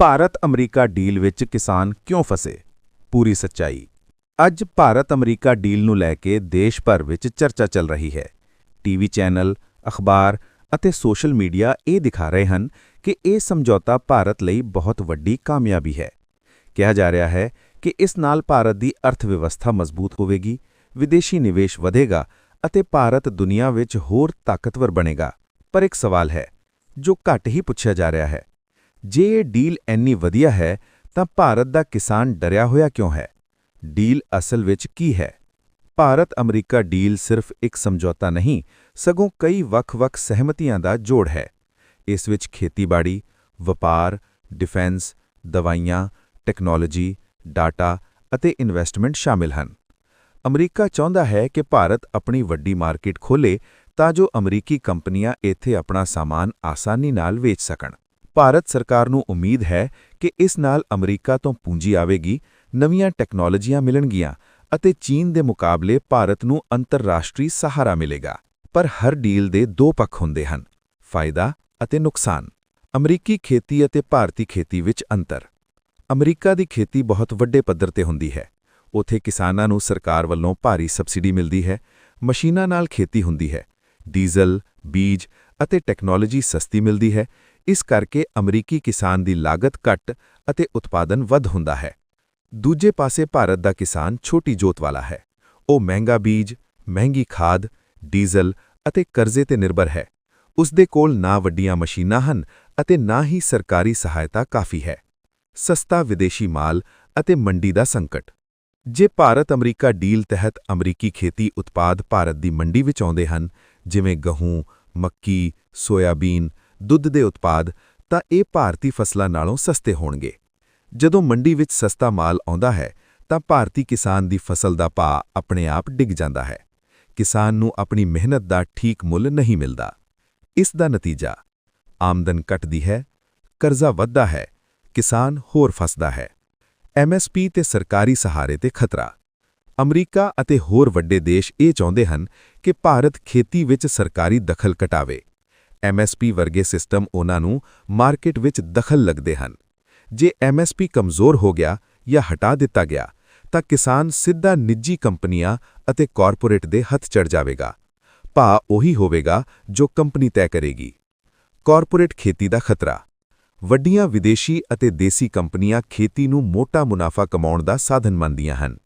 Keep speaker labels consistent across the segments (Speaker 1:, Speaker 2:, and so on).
Speaker 1: Bharat America deal ਵਿੱਚ ਕਿਸਾਨ ਕਿਉਂ ਫਸੇ? ਪੂਰੀ ਸੱਚਾਈ। ਅੱਜ ਭਾਰਤ ਅਮਰੀਕਾ ਡੀਲ ਨੂੰ ਲੈ ਕੇ ਦੇਸ਼ ਭਰ ਵਿੱਚ ਚਰਚਾ ਚੱਲ ਰਹੀ ਹੈ। ਟੀਵੀ ਚੈਨਲ, ਅਖਬਾਰ ਅਤੇ ਸੋਸ਼ਲ ਮੀਡੀਆ ਇਹ ਦਿਖਾ ਰਹੇ ਹਨ ਕਿ ਇਹ ਸਮਝੌਤਾ ਭਾਰਤ ਲਈ ਬਹੁਤ ਵੱਡੀ ਕਾਮਯਾਬੀ ਹੈ। ਕਿਹਾ ਜਾ ਰਿਹਾ ਹੈ ਕਿ ਇਸ ਨਾਲ ਭਾਰਤ ਦੀ ਅਰਥ ਵਿਵਸਥਾ ਮਜ਼ਬੂਤ ਹੋਵੇਗੀ, ਵਿਦੇਸ਼ੀ ਨਿਵੇਸ਼ ਵਧੇਗਾ ਅਤੇ ਭਾਰਤ ਦੁਨੀਆ ਵਿੱਚ ਹੋਰ ਤਾਕਤਵਰ ਬਣੇਗਾ। ਪਰ ਇੱਕ ਸਵਾਲ ਹੈ, ਜੋ ਘੱਟ ਹੀ ਪੁੱਛਿਆ ਜਾ ਰਿਹਾ ਹੈ। ਜੇ ਇਹ ਡੀਲ ਇੰਨੀ ਵਧੀਆ ਹੈ, ਤਾਂ ਭਾਰਤ ਦਾ ਕਿਸਾਨ ਡਰਿਆ ਹੋਇਆ ਕਿਉਂ ਹੈ? ਡੀਲ ਅਸਲ ਵਿੱਚ ਕੀ ਹੈ? ਭਾਰਤ ਅਮਰੀਕਾ ਡੀਲ ਸਿਰਫ ਇੱਕ ਸਮਝੌਤਾ ਨਹੀਂ, ਸਗੋਂ ਕਈ ਵੱਖ-ਵੱਖ ਸਹਿਮਤੀਆਂ ਦਾ ਜੋੜ ਹੈ। ਇਸ ਵਿੱਚ ਖੇਤੀਬਾੜੀ, ਵਪਾਰ, ਡਿਫੈਂਸ, ਦਵਾਈਆਂ, ਟੈਕਨੋਲੋਜੀ, ਡਾਟਾ ਅਤੇ ਇਨਵੈਸਟਮੈਂਟ ਸ਼ਾਮਿਲ ਹਨ। ਅਮਰੀਕਾ ਚਾਹੁੰਦਾ ਹੈ ਕਿ ਭਾਰਤ ਆਪਣੀ ਵੱਡੀ ਮਾਰਕੀਟ ਖੋਲੇ ਤਾਂ ਜੋ ਅਮਰੀਕੀ ਕੰਪਨੀਆਂ ਇੱਥੇ ਆਪਣਾ ਸਾਮਾਨ ਆਸਾਨੀ ਨਾਲ ਵੇਚ ਸਕਣ। ਭਾਰਤ ਸਰਕਾਰ ਨੂੰ ਉਮੀਦ ਹੈ ਕਿ ਇਸ ਨਾਲ ਅਮਰੀਕਾ ਤੋਂ ਪੂੰਜੀ ਆਵੇਗੀ, ਨਵੀਆਂ ਟੈਕਨੋਲੋਜੀਆਂ ਮਿਲਣਗੀਆਂ ਅਤੇ ਚੀਨ ਦੇ ਮੁਕਾਬਲੇ ਭਾਰਤ ਨੂੰ ਅੰਤਰਰਾਸ਼ਟਰੀ ਸਹਾਰਾ ਮਿਲੇਗਾ। ਪਰ ਹਰ ਡੀਲ ਦੇ ਦੋ ਪੱਖ ਹੁੰਦੇ ਹਨ, ਫਾਇਦਾ ਅਤੇ ਨੁਕਸਾਨ। ਅਮਰੀਕੀ ਖੇਤੀ ਅਤੇ ਭਾਰਤੀ ਖੇਤੀ ਵਿੱਚ ਅੰਤਰ। ਅਮਰੀਕਾ ਦੀ ਖੇਤੀ ਬਹੁਤ ਵੱਡੇ ਪੱਧਰ ਤੇ ਹੁੰਦੀ ਹੈ। ਉਥੇ ਕਿਸਾਨਾਂ ਨੂੰ ਸਰਕਾਰ ਵੱਲੋਂ ਭਾਰੀ ਸਬਸਿਡੀ ਮਿਲਦੀ ਹੈ, ਮਸ਼ੀਨਾਂ ਨਾਲ ਖੇਤੀ ਹੁੰਦੀ ਹੈ, ਡੀਜ਼ਲ, ਬੀਜ ਅਤੇ ਟੈਕਨੋਲੋਜੀ ਸਸਤੀ ਮਿਲਦੀ ਹੈ ਇਸ ਕਰਕੇ ਅਮਰੀਕੀ ਕਿਸਾਨ ਦੀ ਲਾਗਤ ਘੱਟ ਅਤੇ ਉਤਪਾਦਨ ਵੱਧ ਹੁੰਦਾ ਹੈ। ਦੂਜੇ ਪਾਸੇ ਭਾਰਤ ਦਾ ਕਿਸਾਨ ਛੋਟੀ ਜੋਤ ਵਾਲਾ ਹੈ। ਉਹ ਮਹਿੰਗਾ ਬੀਜ, ਮਹਿੰਗੀ ਖਾਦ, ਡੀਜ਼ਲ ਅਤੇ ਕਰਜ਼ੇ ਤੇ ਨਿਰਭਰ ਹੈ। ਉਸ ਦੇ ਕੋਲ ਨਾ ਵੱਡੀਆਂ ਮਸ਼ੀਨਾਂ ਹਨ ਅਤੇ ਨਾ ਹੀ ਸਰਕਾਰੀ ਸਹਾਇਤਾ ਕਾਫੀ ਹੈ। ਸਸਤਾ ਵਿਦੇਸ਼ੀ ਮਾਲ ਅਤੇ ਮੰਡੀ ਦਾ ਸੰਕਟ। ਜੇ ਭਾਰਤ ਅਮਰੀਕਾ ਡੀਲ ਤਹਿਤ ਅਮਰੀਕੀ ਖੇਤੀ ਉਤਪਾਦ ਭਾਰਤ ਦੀ ਮੰਡੀ ਵਿੱਚ ਆਉਂਦੇ ਹਨ, ਜਿਵੇਂ ਗਹੂੰ, ਮੱਕੀ, ਸੋਇਆਬੀਨ ਦੁੱਧ ਦੇ ਉਤਪਾਦ, ਤਾਂ ਇਹ ਭਾਰਤੀ ਫਸਲਾਂ ਨਾਲੋਂ ਸਸਤੇ ਹੋਣਗੇ। ਜਦੋਂ ਮੰਡੀ ਵਿੱਚ ਸਸਤਾ ਮਾਲ ਆਉਂਦਾ ਹੈ, ਤਾਂ ਭਾਰਤੀ ਕਿਸਾਨ ਦੀ ਫਸਲ ਦਾ ਭਾਅ ਆਪਣੇ ਆਪ ਡਿੱਗ ਜਾਂਦਾ ਹੈ। ਕਿਸਾਨ ਨੂੰ ਆਪਣੀ ਮਿਹਨਤ ਦਾ ਠੀਕ ਮੁੱਲ ਨਹੀਂ ਮਿਲਦਾ। ਇਸ ਦਾ ਨਤੀਜਾ, ਆਮਦਨ ਘਟਦੀ ਹੈ, ਕਰਜ਼ਾ ਵੱਧਦਾ ਹੈ, ਕਿਸਾਨ ਹੋਰ ਫਸਦਾ ਹੈ। ਐਮਐਸਪੀ ਤੇ ਸਰਕਾਰੀ ਸਹਾਰੇ ਤੇ ਖਤਰਾ। ਅਮਰੀਕਾ ਅਤੇ ਹੋਰ ਵੱਡੇ ਦੇਸ਼ ਇਹ ਚਾਹੁੰਦੇ ਹਨ ਕਿ ਭਾਰਤ ਖੇਤੀ ਵਿੱਚ ਸਰਕਾਰੀ ਦਖਲ ਘਟਾਵੇ। ਐਮਐਸਪੀ ਵਰਗੇ ਸਿਸਟਮ ਉਹਨਾਂ ਨੂੰ ਮਾਰਕੀਟ ਵਿੱਚ ਦਖਲ ਲੱਗਦੇ ਹਨ। ਜੇ ਐਮਐਸਪੀ ਕਮਜ਼ੋਰ ਹੋ ਗਿਆ ਜਾਂ ਹਟਾ ਦਿੱਤਾ ਗਿਆ, ਤਾਂ ਕਿਸਾਨ ਸਿੱਧਾ ਨਿੱਜੀ ਕੰਪਨੀਆਂ ਅਤੇ ਕਾਰਪੋਰੇਟ ਦੇ ਹੱਥ ਚੜ ਜਾਵੇਗਾ। ਭਾ ਉਹੀ ਹੋਵੇਗਾ ਜੋ ਕੰਪਨੀ ਤੈਅ ਕਰੇਗੀ। ਕਾਰਪੋਰੇਟ ਖੇਤੀ ਦਾ ਖਤਰਾ। ਵੱਡੀਆਂ ਵਿਦੇਸ਼ੀ ਅਤੇ ਦੇਸੀ ਕੰਪਨੀਆਂ ਖੇਤੀ ਨੂੰ ਮੋਟਾ ਮੁਨਾਫਾ ਕਮਾਉਣ ਦਾ ਸਾਧਨ ਮੰਨਦੀਆਂ ਹਨ।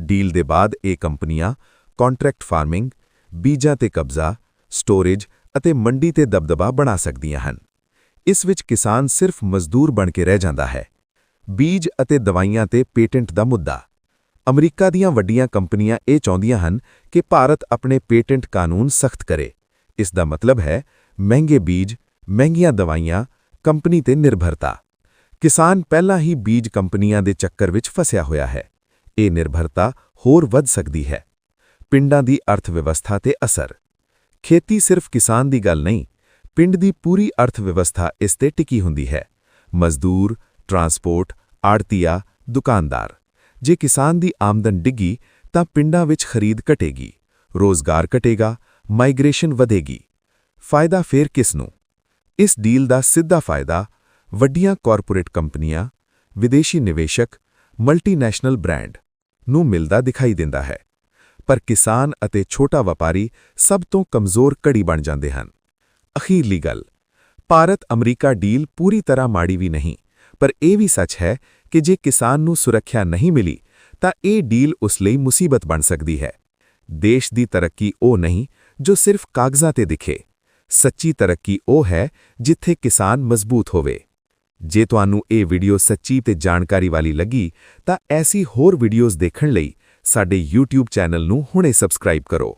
Speaker 1: ਡੀਲ ਦੇ ਬਾਅਦ ਇਹ ਕੰਪਨੀਆਂ ਕੰਟਰੈਕਟ ਫਾਰਮਿੰਗ, ਬੀਜਾਂ ਤੇ ਕਬਜ਼ਾ, ਸਟੋਰੇਜ ਅਤੇ ਮੰਡੀ ਤੇ ਦਬਦਬਾ ਬਣਾ ਸਕਦੀਆਂ ਹਨ। ਇਸ ਵਿੱਚ ਕਿਸਾਨ ਸਿਰਫ ਮਜ਼ਦੂਰ ਬਣ ਕੇ ਰਹਿ ਜਾਂਦਾ ਹੈ। ਬੀਜ ਅਤੇ ਦਵਾਈਆਂ ਤੇ ਪੇਟੈਂਟ ਦਾ ਮੁੱਦਾ। ਅਮਰੀਕਾ ਦੀਆਂ ਵੱਡੀਆਂ ਕੰਪਨੀਆਂ ਇਹ ਚਾਹੁੰਦੀਆਂ ਹਨ ਕਿ ਭਾਰਤ ਆਪਣੇ ਪੇਟੈਂਟ ਕਾਨੂੰਨ ਸਖਤ ਕਰੇ। ਇਸ ਦਾ ਮਤਲਬ ਹੈ ਮਹਿੰਗੇ ਬੀਜ, ਮਹਿੰਗੀਆਂ ਦਵਾਈਆਂ, ਕੰਪਨੀ ਤੇ ਨਿਰਭਰਤਾ। ਕਿਸਾਨ ਪਹਿਲਾਂ ਹੀ ਬੀਜ ਕੰਪਨੀਆਂ ਦੇ ਚੱਕਰ ਵਿੱਚ ਫਸਿਆ ਹੋਇਆ ਹੈ। ਇਹ ਨਿਰਭਰਤਾ ਹੋਰ ਵੱਧ ਸਕਦੀ ਹੈ। ਪਿੰਡਾਂ ਦੀ ਅਰਥ ਵਿਵਸਥਾ ਤੇ ਅਸਰ। ਖੇਤੀ ਸਿਰਫ ਕਿਸਾਨ ਦੀ ਗੱਲ ਨਹੀਂ, ਪਿੰਡ ਦੀ ਪੂਰੀ ਅਰਥ ਵਿਵਸਥਾ ਇਸ ਤੇ ਟਿਕੀ ਹੁੰਦੀ ਹੈ। ਮਜ਼ਦੂਰ, ਟਰਾਂਸਪੋਰਟ ਆੜਤੀਆ ਦੁਕਾਨਦਾਰ। ਜੇ ਕਿਸਾਨ ਦੀ ਆਮਦਨ ਡਿੱਗੀ, ਤਾਂ ਪਿੰਡਾਂ ਵਿੱਚ ਖਰੀਦ ਘਟੇਗੀ, ਰੋਜ਼ਗਾਰ ਘਟੇਗਾ, ਮਾਈਗ੍ਰੇਸ਼ਨ ਵਧੇਗੀ। ਫਾਇਦਾ ਫੇਰ ਕਿਸ ਨੂੰ? ਇਸ ਡੀਲ ਦਾ ਸਿੱਧਾ ਫਾਇਦਾ ਵੱਡੀਆਂ ਕਾਰਪੋਰੇਟ ਕੰਪਨੀਆਂ, ਵਿਦੇਸ਼ੀ ਨਿਵੇਸ਼ਕ, ਮਲਟੀਨੈਸ਼ਨਲ ਬ੍ਰਾਂਡ ਨੂੰ ਮਿਲਦਾ ਦਿਖਾਈ ਦਿੰਦਾ ਹੈ। ਪਰ ਕਿਸਾਨ ਅਤੇ ਛੋਟਾ ਵਪਾਰੀ ਸਭ ਤੋਂ ਕਮਜ਼ੋਰ ਕੜੀ ਬਣ ਜਾਂਦੇ ਹਨ। ਅਖੀਰਲੀ ਗੱਲ, ਭਾਰਤ ਅਮਰੀਕਾ ਡੀਲ ਪੂਰੀ ਤਰ੍ਹਾਂ ਮਾੜੀ ਵੀ ਨਹੀਂ, ਪਰ ਇਹ ਵੀ ਸੱਚ ਹੈ ਕਿ ਜੇ ਕਿਸਾਨ ਨੂੰ ਸੁਰੱਖਿਆ ਨਹੀਂ ਮਿਲੀ, ਤਾਂ ਇਹ ਡੀਲ ਉਸ ਲਈ ਮੁਸੀਬਤ ਬਣ ਸਕਦੀ ਹੈ। ਦੇਸ਼ ਦੀ ਤਰੱਕੀ ਉਹ ਨਹੀਂ, ਜੋ ਸਿਰਫ ਕਾਗਜ਼ਾਂ ਤੇ ਦਿਖੇ। ਸੱਚੀ ਤਰੱਕੀ ਉਹ ਹੈ ਜਿੱਥੇ ਕਿਸਾਨ ਮਜ਼ਬੂਤ ਹੋਵੇ। ਜੇ ਤੁਹਾਨੂੰ ਇਹ ਵੀਡੀਓ ਸੱਚੀ ਤੇ ਜਾਣਕਾਰੀ ਵਾਲੀ ਲੱਗੀ, ਤਾਂ ਐਸੀ ਹੋਰ ਵੀਡੀਓਜ਼ ਦੇਖਣ ਲਈ ਸਾਡੇ YouTube ਚੈਨਲ ਨੂੰ ਹੁਣੇ ਸਬਸਕ੍ਰਾਈਬ ਕਰੋ।